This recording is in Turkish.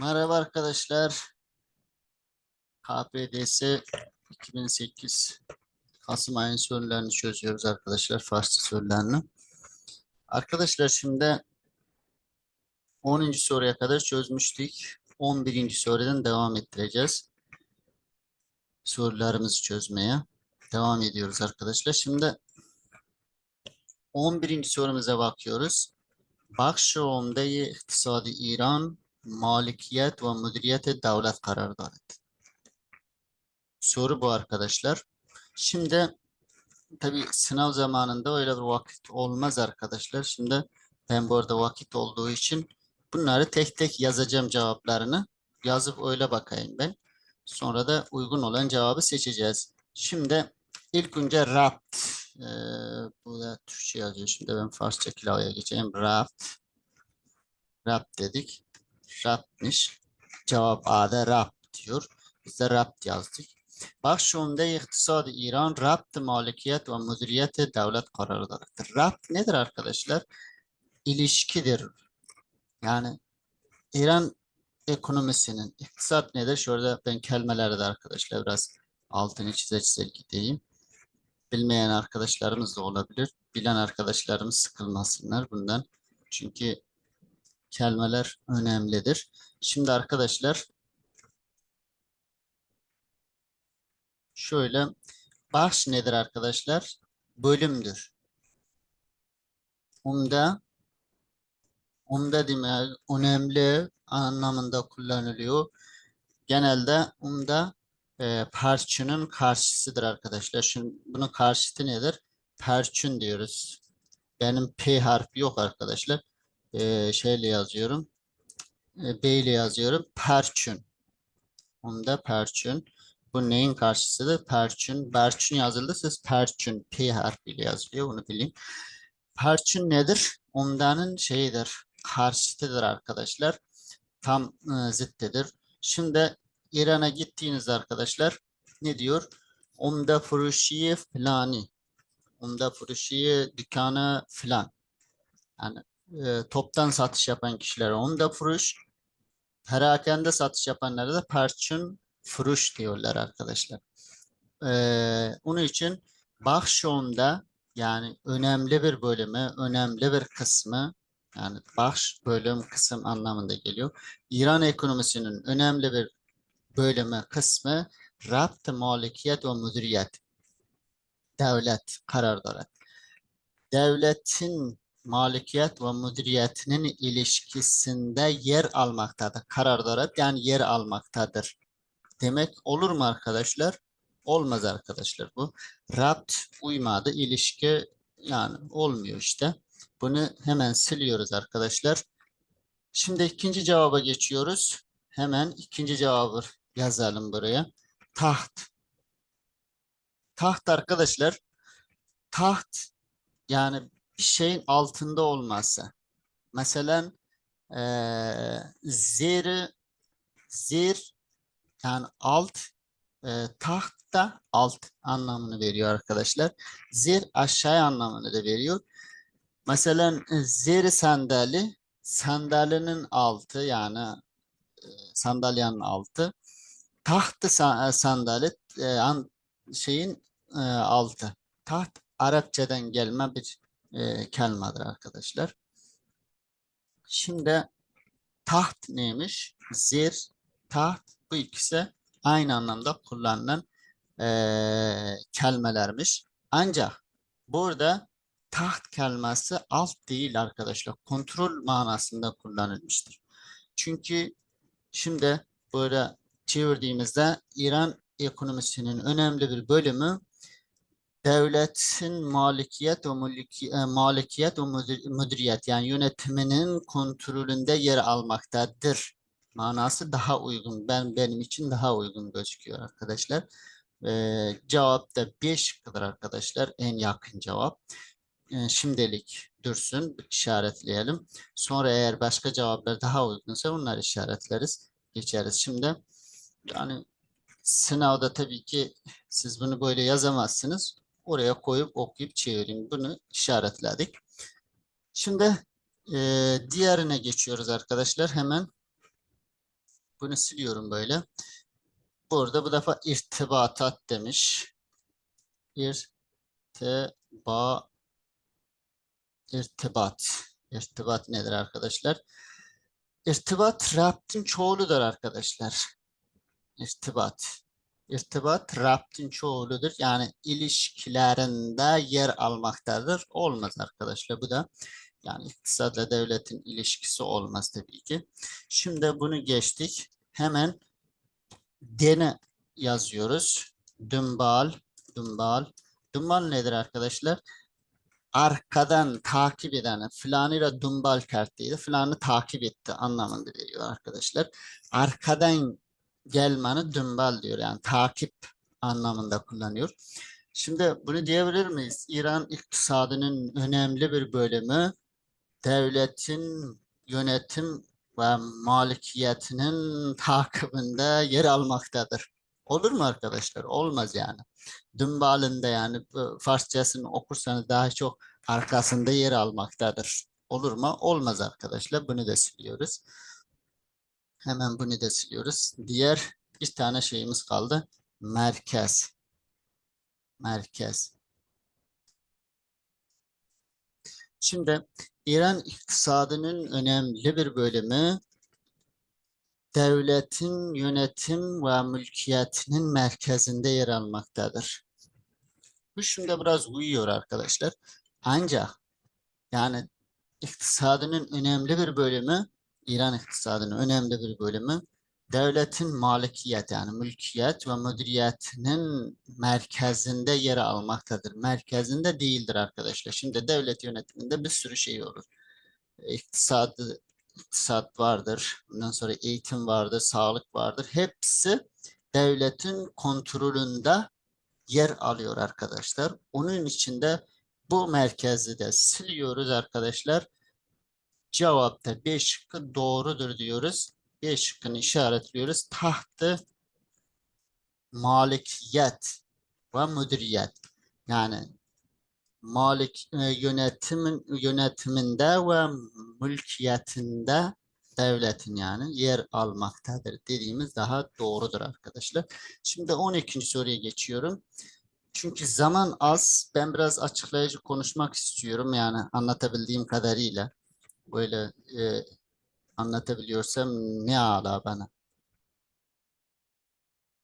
Merhaba arkadaşlar. KPDS 2008 Kasım ayının sorularını çözüyoruz arkadaşlar. Farsça sorularını. Arkadaşlar şimdi 10. soruya kadar çözmüştük. 11. sorudan devam ettireceğiz. Sorularımızı çözmeye devam ediyoruz arkadaşlar. Şimdi 11. sorumuza bakıyoruz. Bakşov'daki iktisadi İran malikiyet ve müdüriyet devlet karar davet. Soru bu arkadaşlar. Şimdi tabi sınav zamanında öyle bir vakit olmaz arkadaşlar. Şimdi ben bu arada vakit olduğu için bunları tek tek yazacağım cevaplarını. Yazıp öyle bakayım ben. Sonra da uygun olan cevabı seçeceğiz. Şimdi ilk önce rapt. Ee, bu da Türkçe yazıyor. Şimdi ben Farsça kilavaya geçeyim. Rapt. Rapt dedik. Raptmiş. Cevap A'da Rapt diyor. Biz de Rapt yazdık. Başşonda iktisad İran Rapt malikiyet ve müdüriyet devlet kararıdır. Rapt nedir arkadaşlar? İlişkidir. Yani İran ekonomisinin iktisat nedir? Şurada ben kelimeleri de arkadaşlar biraz altını çize çize gideyim. Bilmeyen arkadaşlarımız da olabilir. Bilen arkadaşlarımız sıkılmasınlar bundan. Çünkü kelimeler önemlidir. Şimdi arkadaşlar şöyle bahş nedir arkadaşlar? Bölümdür. Umda umda demek önemli anlamında kullanılıyor. Genelde umda e, parçının karşısıdır arkadaşlar. Şimdi bunun karşıtı nedir? Perçün diyoruz. Benim P harfi yok arkadaşlar e, şeyle yazıyorum. E, B ile yazıyorum. Perçün. Onda perçün. Bu neyin karşısıdır? Perçün. Berçün yazıldı. Siz perçün. P harfiyle yazılıyor. Onu bilin. Perçün nedir? Ondanın şeyidir. Karşıtıdır arkadaşlar. Tam e, zıttıdır. Şimdi İran'a gittiğinizde arkadaşlar ne diyor? Umda furuşiye filani. Umda furuşiye dükkanı filan. Yani e, toptan satış yapan kişilere onda furuş, perakende satış yapanlara da perçün furuş diyorlar arkadaşlar. E, onun için Bahşon'da yani önemli bir bölümü, önemli bir kısmı yani bahş bölüm kısım anlamında geliyor. İran ekonomisinin önemli bir bölümü kısmı rapt malikiyet ve müdüriyet. Devlet kararları. Devletin malikiyet ve müdüriyetinin ilişkisinde yer almaktadır. Karardarat yani yer almaktadır. Demek olur mu arkadaşlar? Olmaz arkadaşlar bu. Rapt uymadı. ilişki yani olmuyor işte. Bunu hemen siliyoruz arkadaşlar. Şimdi ikinci cevaba geçiyoruz. Hemen ikinci cevabı yazalım buraya. Taht. Taht arkadaşlar. Taht yani şeyin altında olması. Mesela e, zir, zir yani alt e, taht da alt anlamını veriyor arkadaşlar. Zir aşağı anlamını da veriyor. Mesela zir sandalye sandalyenin altı yani e, sandalyenin altı tahtı sandalye e, şeyin e, altı. Taht Arapçadan gelme bir e, kelimedir arkadaşlar. Şimdi taht neymiş? Zir, taht bu ikisi aynı anlamda kullanılan e, kelimelermiş. Ancak burada taht kelimesi alt değil arkadaşlar. Kontrol manasında kullanılmıştır. Çünkü şimdi böyle çevirdiğimizde İran ekonomisinin önemli bir bölümü devletin malikiyet ve mülki, e, malikiyet ve müdüriyet yani yönetiminin kontrolünde yer almaktadır. Manası daha uygun. Ben benim için daha uygun gözüküyor arkadaşlar. Ee, cevap da 5 kadar arkadaşlar. En yakın cevap. Ee, şimdilik dursun. işaretleyelim. Sonra eğer başka cevaplar daha uygunsa bunları işaretleriz. Geçeriz. Şimdi yani sınavda tabii ki siz bunu böyle yazamazsınız. Oraya koyup okuyup çevireyim. Bunu işaretledik. Şimdi e, diğerine geçiyoruz arkadaşlar. Hemen Bunu siliyorum böyle. Burada bu defa irtibatat demiş. İrtiba irtibat. İrtibat nedir arkadaşlar? İrtibat rabtin çoğuludur arkadaşlar. İrtibat. İrtibat rabtin çoğuludur. Yani ilişkilerinde yer almaktadır. Olmaz arkadaşlar. Bu da yani iktisadla devletin ilişkisi olmaz tabii ki. Şimdi bunu geçtik. Hemen dene yazıyoruz. Dümbal, dümbal. Dümbal nedir arkadaşlar? Arkadan takip eden, filanıyla dümbal kartıydı. Filanı takip etti anlamında veriyor arkadaşlar. Arkadan gelmeni dümbal diyor. Yani takip anlamında kullanıyor. Şimdi bunu diyebilir miyiz? İran iktisadının önemli bir bölümü devletin yönetim ve malikiyetinin takibinde yer almaktadır. Olur mu arkadaşlar? Olmaz yani. Dümbalinde yani Farsçasını okursanız daha çok arkasında yer almaktadır. Olur mu? Olmaz arkadaşlar. Bunu da siliyoruz. Hemen bunu da siliyoruz. Diğer bir tane şeyimiz kaldı. Merkez. Merkez. Şimdi İran iktisadının önemli bir bölümü devletin yönetim ve mülkiyetinin merkezinde yer almaktadır. Bu şimdi biraz uyuyor arkadaşlar. Ancak yani iktisadının önemli bir bölümü, İran iktisadının önemli bir bölümü devletin malikiyet yani mülkiyet ve müdüriyetinin merkezinde yer almaktadır. Merkezinde değildir arkadaşlar. Şimdi devlet yönetiminde bir sürü şey olur. İktisadı, iktisat vardır. Ondan sonra eğitim vardır, sağlık vardır. Hepsi devletin kontrolünde yer alıyor arkadaşlar. Onun içinde bu merkezi de siliyoruz arkadaşlar. Cevapta B şıkkı doğrudur diyoruz. B şıkkını işaretliyoruz. Tahtı malikiyet ve müdüriyet. Yani malik e, yönetimin yönetiminde ve mülkiyetinde devletin yani yer almaktadır dediğimiz daha doğrudur arkadaşlar. Şimdi 12. soruya geçiyorum. Çünkü zaman az. Ben biraz açıklayıcı konuşmak istiyorum yani anlatabildiğim kadarıyla. Böyle e, anlatabiliyorsam ne ala bana.